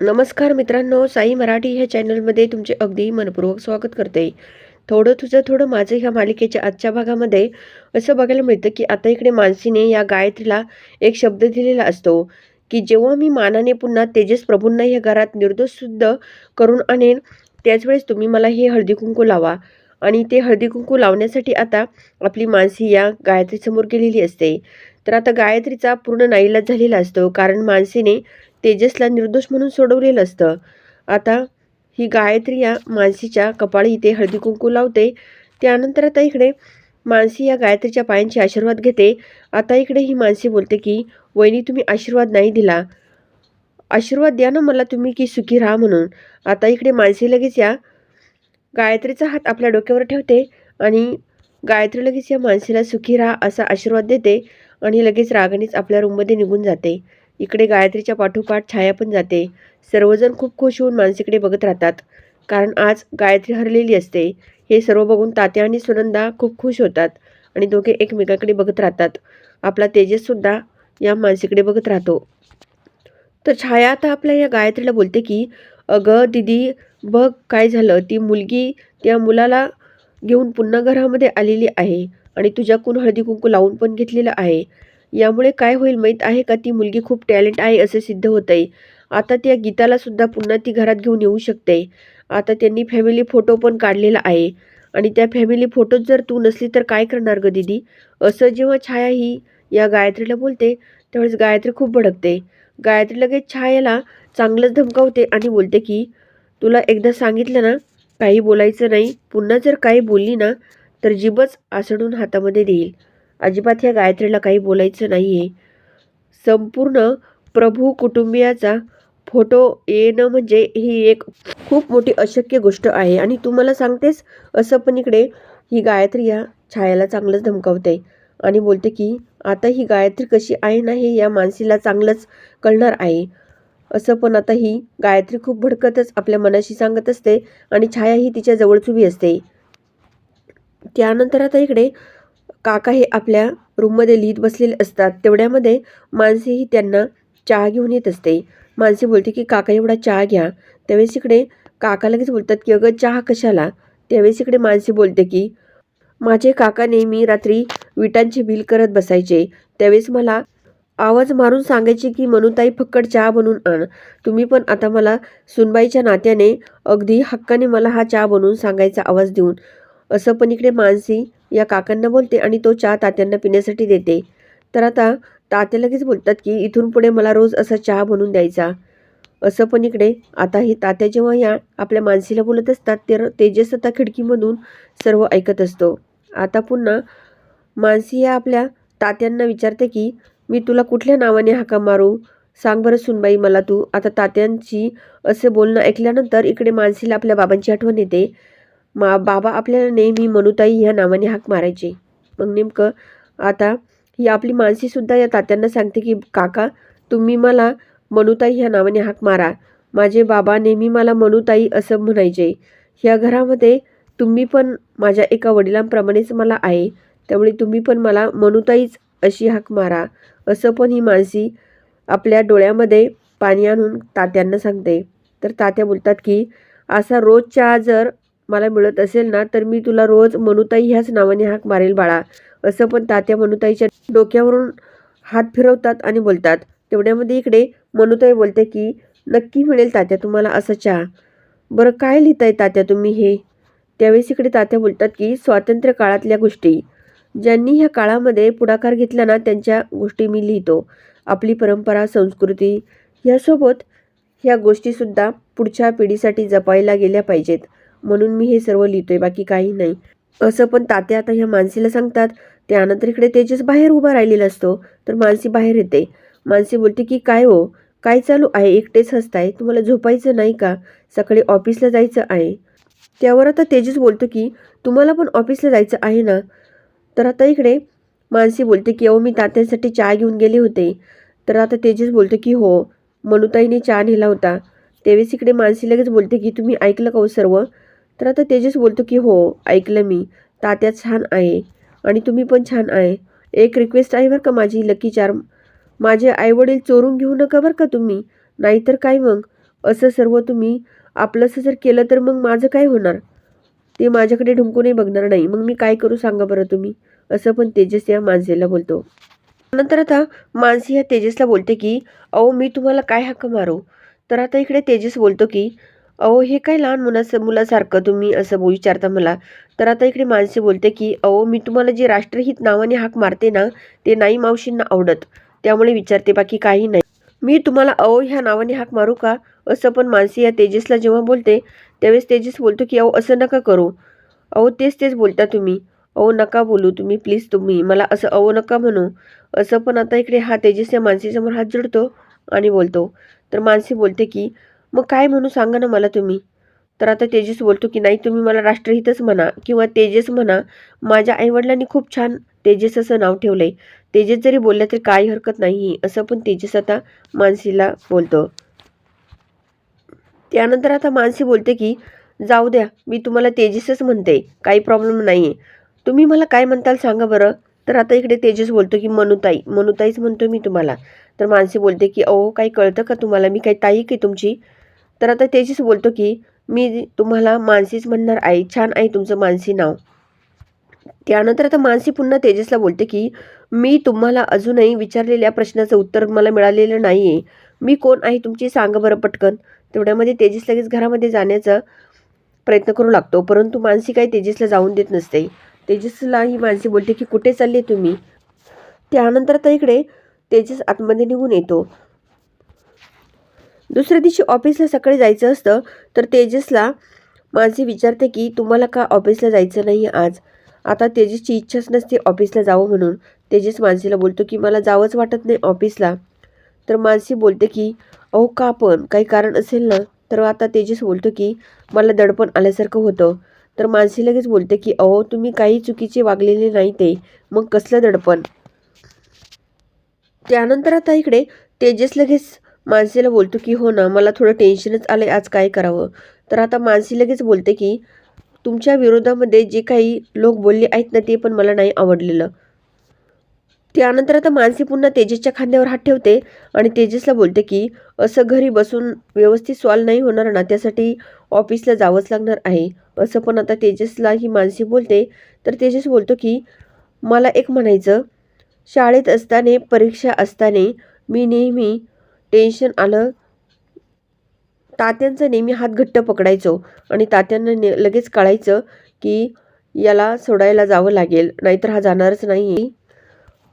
नमस्कार मित्रांनो साई मराठी ह्या चॅनलमध्ये तुमचे अगदी मनपूर्वक स्वागत करते. थोडं तुझं थोडं माझं ह्या मालिकेच्या आजच्या भागामध्ये असं बघायला मिळतं की आता इकडे मानसीने या गायत्रीला एक शब्द दिलेला असतो की जेव्हा मी मानाने पुन्हा तेजस प्रभूंना ह्या घरात निर्दोष शुद्ध करून आणेन त्याचवेळेस तुम्ही मला हे हळदी कुंकू लावा. आणि ते हळदी कुंकू लावण्यासाठी आता आपली मानसी या गायत्रीसमोर गेलेली असते. तर आता गायत्रीचा पूर्ण नाईलाज झालेला असतो कारण मानसीने तेजसला निर्दोष म्हणून सोडवलेलं असतं. आता ही गायत्री या मानसीच्या कपाळी इथे हळदी कुंकू लावते. त्यानंतर आता इकडे मानसी या गायत्रीच्या पायांचे आशीर्वाद घेते. आता इकडे ही मानसी बोलते की वहिनी तुम्ही आशीर्वाद नाही दिला. आशीर्वाद द्या ना मला तुम्ही की सुखी राहा म्हणून. आता इकडे मानसी लगेच या गायत्रीचा हात आपल्या डोक्यावर ठेवते आणि गायत्री लगेच या मानसीला सुखी राहा असा आशीर्वाद देते आणि लगेच रागानेच आपल्या रूममध्ये निघून जाते. इकडे गायत्रीच्या पाठोपाठ छाया पण जाते. सर्वजण खूप खुश होऊन मानसीकडे बघत राहतात. कारण आज गायत्री हरलेली असते. हे सर्व बघून तात्या आणि सुनंदा खूप खुश होतात आणि दोघे एकमेकाकडे बघत राहतात. आपला तेजससुद्धा या मानसीकडे बघत राहतो. तर छाया आता आपल्या या गायत्रीला बोलते की अगं दिदी बघ काय झालं. ती मुलगी त्या मुलाला घेऊन पुन्हा घरामध्ये आलेली आहे आणि तुझ्याकडून हळदी कुंकू लावून पण घेतलेलं आहे. यामुळे काय होईल माहीत आहे का? ती मुलगी खूप टॅलेंट आहे असे सिद्ध होत आहे आता त्या गीताला सुद्धा पुन्हा ती घरात घेऊन येऊ शकते. आता त्यांनी फॅमिली फोटो पण काढलेला आहे. आणि त्या फॅमिली फोटोत जर तू नसली तर काय करणार ग दीदी? असं जेव्हा छाया ही या गायत्रीला बोलते त्यावेळेस गायत्री खूप भडकते. गायत्री लगेच छायाला चांगलंच धमकावते आणि बोलते की तुला एकदा सांगितलं ना काही बोलायचं नाही. पुन्हा जर काही बोलली ना तर जीबच आसडून हातामध्ये देईल. अजिबात ह्या गायत्रीला काही बोलायचं नाही आहे संपूर्ण प्रभू कुटुंबियाचा फोटो येणं म्हणजे ही एक खूप मोठी अशक्य गोष्ट आहे. आणि तू मला सांगतेस असं पण इकडे ही गायत्री या छायाला चांगलंच धमकावते आणि बोलते की आता ही गायत्री कशी आहे ना हे या मानसीला चांगलंच कळणार आहे. असं पण आता ही गायत्री खूप भडकतच आपल्या मनाशी सांगत असते आणि छाया ही तिच्या जवळच उभी असते. त्यानंतर आता इकडे काका हे आपल्या रूममध्ये लिहित बसलेले असतात. तेवढ्यामध्ये मानसीही त्यांना चहा घेऊन येत असते. मानसी बोलते की काका एवढा चहा घ्या. त्यावेळेस इकडे काका लगेच बोलतात की अगं चहा कशाला? त्यावेळेस इकडे मानसी बोलते की माझे काका नेहमी रात्री विटांचे बिल करत बसायचे. त्यावेळेस मला आवाज मारून सांगायचे की मनुताई फक्कड चहा बनवून आण. तुम्ही पण आता मला सुनबाईच्या नात्याने अगदी हक्काने मला हा चहा बनवून सांगायचा आवाज देऊन. असं पण इकडे मानसी या काकांना बोलते आणि तो चहा तात्यांना पिण्यासाठी देते. तर आता तात्या लगेच बोलतात की इथून पुढे मला रोज असा चहा बनवून द्यायचा. असं पण इकडे आता ही तात्या जेव्हा या आपल्या मानसीला बोलत असतात तर तेजस आता खिडकीमधून सर्व ऐकत असतो. आता पुन्हा मानसी या आपल्या तात्यांना विचारते की मी तुला कुठल्या नावाने हाका मारू? सांग बरं सुनबाई मला तू. आता तात्यांची असे बोलणं ऐकल्यानंतर इकडे मानसीला आपल्या बाबांची आठवण येते. मा बाबा आपल्याला नेहमी मनुताई ह्या नावाने हाक मारायचे. मग नेमकं आता ही आपली मानसीसुद्धा या तात्यांना सांगते की काका तुम्ही मला मनुताई ह्या नावाने हाक मारा. माझे बाबा नेहमी मला मनुताई असं म्हणायचे. ह्या घरामध्ये तुम्ही पण माझ्या एका वडिलांप्रमाणेच मला आहे. त्यामुळे तुम्ही पण मला मनुताईच अशी हाक मारा. असं पण ही मानसी आपल्या डोळ्यामध्ये पाणी आणून तात्यांना सांगते. तर तात्या बोलतात की असा रोजच्या जर मला मिळत असेल ना तर मी तुला रोज मनुताई ह्याच नावाने हाक मारेल बाळा. असं पण तात्या मनुताईच्या डोक्यावरून हात फिरवतात आणि बोलतात. तेवढ्यामध्ये इकडे मनुताई बोलते की नक्की मिळेल तात्या तुम्हाला असं चहा. बरं काय लिहिताय तात्या तुम्ही हे? त्यावेळेस इकडे तात्या बोलतात की स्वातंत्र्य काळातल्या गोष्टी. ज्यांनी ह्या काळामध्ये पुढाकार घेतला ना त्यांच्या गोष्टी मी लिहितो. आपली परंपरा संस्कृती ह्यासोबत ह्या गोष्टीसुद्धा पुढच्या पिढीसाठी जपायला गेल्या पाहिजेत. म्हणून मी हे सर्व लिहितोय बाकी काही नाही. असं पण तात्या आता ह्या मानसीला सांगतात त्यानंतर इकडे तेजस बाहेर उभा राहिलेला असतो तर मानसी बाहेर येते. मानसी बोलते की काय हो? काय चालू आहे? एकटेच हसताय? तुम्हाला झोपायचं नाही का? सकाळी ऑफिसला जायचं आहे. त्यावर आता तेजस बोलतो की तुम्हाला पण ऑफिसला जायचं आहे ना? तर आता इकडे. मानसी बोलते की अहो मी तात्यांसाठी चहा घेऊन गेले होते. तर आता तेजस बोलतो की हो. मनुताईने चहा नेला होता. त्यावेळेस इकडे मानसी लगेच बोलते की तुम्ही ऐकलं का हो सर्व? तर आता तेजस बोलतो की हो ऐकलं मी. तात्या छान आहे आणि तुम्ही पण छान आहे. एक रिक्वेस्ट आहे बरं का माझी लकी चार माझे आईवडील चोरून घेऊ नका बरं का तुम्ही? नाहीतर काय मग? असं सर्व तुम्ही आपलंसं जर केलं तर मग माझं काय होणार? ते माझ्याकडे ढुंकूनही बघणार नाही. मग मी काय करू सांगा बरं तुम्ही? असं पण तेजस या माणसेला बोलतो. नंतर आता मानसी ह्या तेजसला बोलते की अहो मी तुम्हाला काय हक्क मारू? तर आता इकडे तेजस बोलतो की अहो हे काय लहान मुलास मुलासारखं तुम्ही असं बोल विचारता मला? तर आता इकडे माणसे बोलते की अहो मी तुम्हाला जे राष्ट्रहित नावाने हाक मारते ना ते नाही मावशींना आवडत. त्यामुळे विचारते बाकी काही नाही. मी तुम्हाला अहो ह्या नावाने हाक मारू का? असं पण मानसी या तेजसला जेव्हा बोलते त्यावेळेस तेजस बोलतो की अहो असं नका करू. अहो तेच तेच बोलता तुम्ही. अहो नका बोलू तुम्ही प्लीज तुम्ही. मला असं अहो नका म्हणू. असं पण आता इकडे हा तेजस या मानसीसमोर हात जोडतो आणि बोलतो. तर मानसी बोलते की मग काय म्हणू सांगा ना मला तुम्ही? तर आता तेजस बोलतो की नाही तुम्ही मला राष्ट्रहितच म्हणा किंवा तेजस म्हणा. माझ्या आईवडिलांनी खूप छान तेजस असं नाव ठेवलंय. तेजस जरी बोललं तरी काही हरकत नाही असं पण तेजस आता मानसीला बोलतो. त्यानंतर आता मानसी बोलते की जाऊ द्या मी तुम्हाला तेजसच म्हणते काही प्रॉब्लेम नाही आहे तुम्ही मला काय म्हणताल सांगा बरं? तर आता इकडे तेजस बोलतो की मनुताई मनुताईच म्हणतो मी तुम्हाला. तर मानसी बोलते की अहो काही कळतं का तुम्हाला? मी काही ताई की तुमची? तर आता त्याचीच बोलतो की मी तुम्हाला मानसीच म्हणणार आहे छान आहे तुमचं मानसी नाव. त्यानंतर आता मानसी पुन्हा तेजसला बोलते की मी तुम्हाला अजूनही विचारलेल्या प्रश्नाचं उत्तर मला मिळालेलं नाही आहे मी कोण आहे तुमची सांगा बरं पटकन. तेवढ्यामध्ये तेजस लगेच घरामध्ये जाण्याचा प्रयत्न करू लागतो. परंतु मानसी काही तेजसला जाऊन देत नसते. तेजसला ही मानसी बोलते की कुठे चालले तुम्ही? त्यानंतर आता इकडे तेजस आतमध्ये निघून येतो. दुसऱ्या दिवशी ऑफिसला सकाळी जायचं असतं तर तेजसला माझी विचारते की तुम्हाला का ऑफिसला जायचं नाही आज? आता तेजसची इच्छाच नसते ऑफिसला जावं म्हणून. तेजस मानसीला बोलतो की मला जावंच वाटत नाही ऑफिसला तर मानसी बोलते की अहो का पण? काही कारण असेल ना? तर आता तेजस बोलतो की मला दडपण आल्यासारखं होतं. तर मानसी लगेच बोलते की अहो तुम्ही काही चुकीचे वागलेले नाही ते. मग कसलं दडपण? त्यानंतर आता इकडे तेजस लगेच मानसीला बोलतो की हो ना मला थोडं टेन्शनच आलंय आज काय करावं? तर आता मानसी लगेच बोलते की तुमच्या विरोधामध्ये जे काही लोक बोलले आहेत ना ते पण मला नाही आवडलेलं. त्यानंतर आता मानसी पुन्हा तेजसच्या खांद्यावर हात ठेवते आणि तेजसला बोलते की असं घरी बसून व्यवस्थित सॉल्व नाही होणार ना त्यासाठी ऑफिसला जावंच लागणार आहे. असं पण आता तेजसला ही मानसी बोलते. तर तेजस बोलतो की मला एक म्हणायचं शाळेत असताना परीक्षा असताना मी नेहमी टेन्शन आलं. तात्यांचा नेहमी हात घट्ट पकडायचो आणि तात्यांना ने लगेच कळायचं की याला सोडायला जावं लागेल नाहीतर हा जाणारच नाही.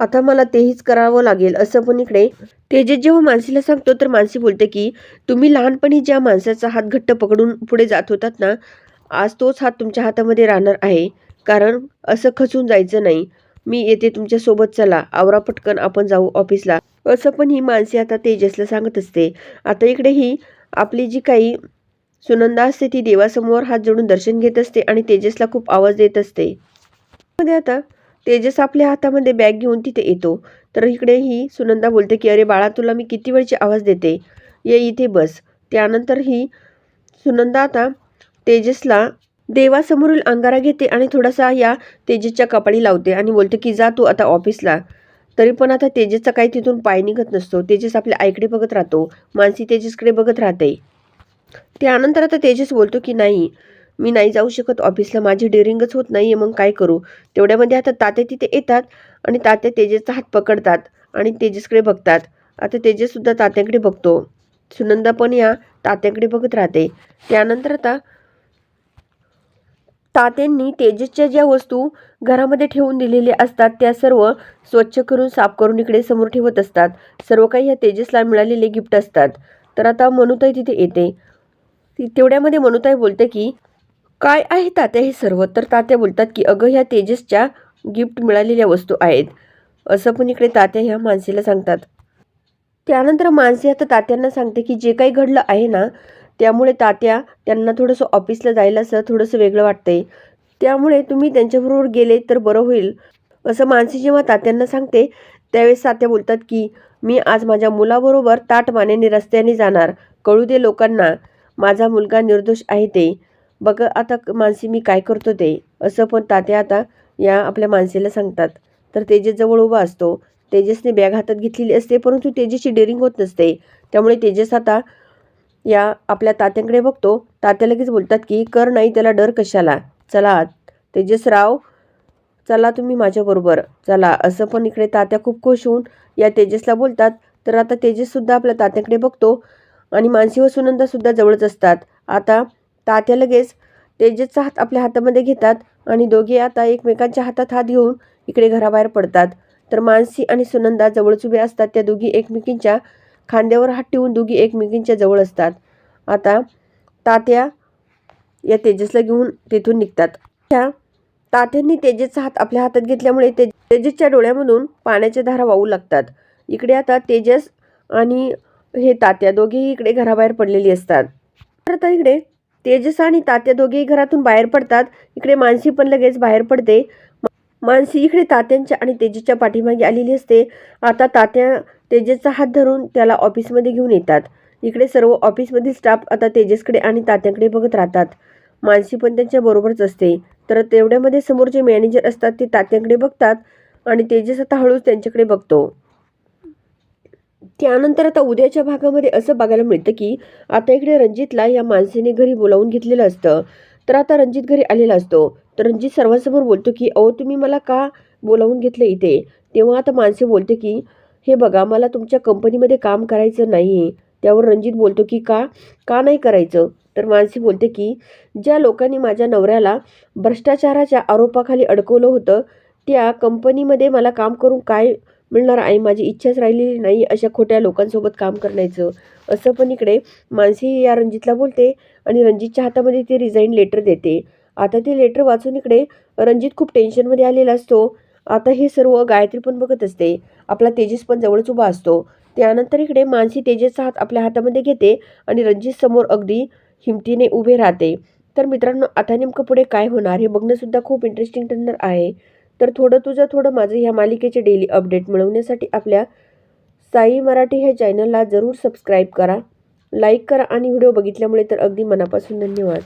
आता मला तेहीच करावं लागेल असं पण इकडे तेजस जेव्हा मानसीला सांगतो तर मानसी बोलते की तुम्ही लहानपणी ज्या माणसाचा हात घट्ट पकडून पुढे जात होतात ना आज तोच हात तुमच्या हातामध्ये राहणार आहे. कारण असं खचून जायचं नाही. मी येते तुमच्यासोबत चला आवरा पटकन आपण जाऊ ऑफिसला. असं पण ही माणसे आता तेजसला सांगत असते. आता इकडे ही आपली जी काही सुनंदा असते ती देवासमोर हात जोडून दर्शन घेत असते आणि तेजसला खूप आवाज देत असते. मध्ये आता तेजस आपल्या हातामध्ये बॅग घेऊन तिथे येतो. तर इकडे ही सुनंदा बोलते की अरे बाळा तुला मी किती वेळची आवाज देते? ये इथे बस. त्यानंतर ही सुनंदा आता तेजसला देवासमोरील अंगारा घेते आणि थोडासा या तेजसच्या कपाळी लावते आणि बोलते की जा तू आता ऑफिसला तरी पण आता तेजसचा काही तिथून पाय निघत नसतो. तेजस आपल्या आईकडे बघत राहतो. मानसी तेजसकडे बघत राहते. त्यानंतर आता तेजस बोलतो की नाही मी नाही जाऊ शकत ऑफिसला. माझी डेअरिंगच होत नाही मग काय करू? तेवढ्यामध्ये आता तात्या तिथे येतात आणि तात्या तेजसचा हात पकडतात आणि तेजसकडे बघतात. आता तेजससुद्धा तात्याकडे बघतो. सुनंदा पण या तात्याकडे बघत राहते. त्यानंतर आता तात्यांनी तेजसच्या ज्या वस्तू घरामध्ये ठेवून दिलेल्या असतात त्या सर्व स्वच्छ करून साफ करून इकडे समोर ठेवत असतात. सर्व काही ह्या तेजसला मिळालेले गिफ्ट असतात. तर आता मनुताई तिथे येते. ती तेवढ्यामध्ये मनुताई बोलते की काय आहे तात्या हे सर्व? तर तात्या बोलतात की अगं ह्या तेजसच्या गिफ्ट मिळालेल्या वस्तू आहेत. असं पण इकडे तात्या ह्या माणसेला सांगतात. त्यानंतर माणसे आता तात्यांना सांगते की जे काही घडलं आहे ना त्यामुळे तात्या त्यांना थोडंसं ऑफिसला जायला असं थोडंसं वेगळं वाटतंय. त्यामुळे तुम्ही त्यांच्याबरोबर गेले तर बरं होईल असं मानसी जेव्हा तात्यांना सांगते त्यावेळेस तात्या बोलतात की मी आज माझ्या मुलाबरोबर ताट मानेने रस्त्याने जाणार. कळू दे लोकांना. माझा मुलगा निर्दोष आहे ते. बघ आता मानसी मी काय करतो ते. असं पण तात्या आता या आपल्या मानसीला सांगतात. तर तेजेसजवळ उभा असतो. तेजसने बॅग हातात घेतलेली असते परंतु तेजेसची डेअरिंग होत नसते. त्यामुळे तेजस आता या आपल्या तात्यांकडे बघतो. तात्या लगेच बोलतात की कर नाही त्याला डर कशाला? चला तेजसराव चला तुम्ही माझ्याबरोबर. चला. असं पण इकडे तात्या खूप खुश होऊन या तेजसला बोलतात. तर आता तेजससुद्धा आपल्या तात्याकडे बघतो आणि मानसी व सुनंदासुद्धा जवळच असतात. आता तात्या लगेच तेजसचा हात आपल्या हातामध्ये घेतात आणि दोघे आता एकमेकांच्या हातात हात घेऊन इकडे घराबाहेर पडतात. तर मानसी आणि सुनंदा जवळच उभे असतात. त्या दोघी एकमेकींच्या खांद्यावर हात ठेवून दोघी एकमेकींच्या जवळ असतात. आता तात्या या तेजसला घेऊन तिथून निघतात. त्या तात्यांनी तेजसचा हात आपल्या हातात घेतल्यामुळे ते तेजसच्या डोळ्यामधून पाण्याच्या धारा वाहू लागतात. इकडे आता तेजस आणि हे तात्या दोघेही इकडे घराबाहेर पडलेली असतात. तर आता इकडे तेजस आणि तात्या दोघेही घरातून बाहेर पडतात. इकडे मानसी पण लगेच बाहेर पडते. मानसी इकडे तात्यांच्या आणि तेजेच्या पाठीमागे आलेली असते. आता तात्या तेजेचा हात धरून त्याला ऑफिसमध्ये घेऊन येतात. इकडे सर्व ऑफिसमधील स्टाफ आता तेजेसकडे आणि तात्याकडे बघत राहतात. मानसी पण त्यांच्या बरोबरच असते. तर तेवढ्यामध्ये समोर जे मॅनेजर असतात ते तात्याकडे बघतात आणि तेजस आता हळूच त्यांच्याकडे बघतो. त्यानंतर आता उद्याच्या भागामध्ये असं बघायला मिळतं की आता इकडे रणजितला या माणसेने घरी बोलावून घेतलेलं असतं. तर आता रणजित घरी आलेला असतो. तर रणजित सर्वांसमोर बोलतो की अहो तुम्ही मला का बोलावून घेतलं इथे? तेव्हा आता माणसे बोलते की हे बघा मला तुमच्या कंपनीमध्ये काम करायचं नाही आहे त्यावर रणजित बोलतो की का? का नाही करायचं? तर मानसी बोलते की ज्या लोकांनी माझ्या नवऱ्याला भ्रष्टाचाराच्या आरोपाखाली अडकवलं होतं त्या कंपनीमध्ये मला काम करून काय मिळणार? आहे माझी इच्छाच राहिलेली नाही अशा खोट्या लोकांसोबत काम करण्याचं. असं पण इकडे मानसी या रणजितला बोलते आणि रणजितच्या हातामध्ये ते रिझाईन लेटर देते. आता ते लेटर वाचून इकडे रणजित खूप टेन्शनमध्ये आलेला असतो. आता हे सर्व गायत्री पण बघत असते. आपला तेजस पण जवळच उभा असतो. त्यानंतर इकडे मानसी तेजसचा हात आपल्या हातामध्ये घेते आणि रणजित समोर अगदी हिमतीने उभे राहते. तर मित्रांनो आता नेमकं पुढे काय होणार हे बघणंसुद्धा खूप इंटरेस्टिंग ठरणार आहे. तर थोडं तुझं थोडं माझं ह्या मालिकेचे डेली अपडेट मिळवण्यासाठी आपल्या साई मराठी ह्या चॅनलला जरूर सबस्क्राईब करा. लाईक करा आणि व्हिडिओ बघितल्यामुळे तर अगदी मनापासून धन्यवाद.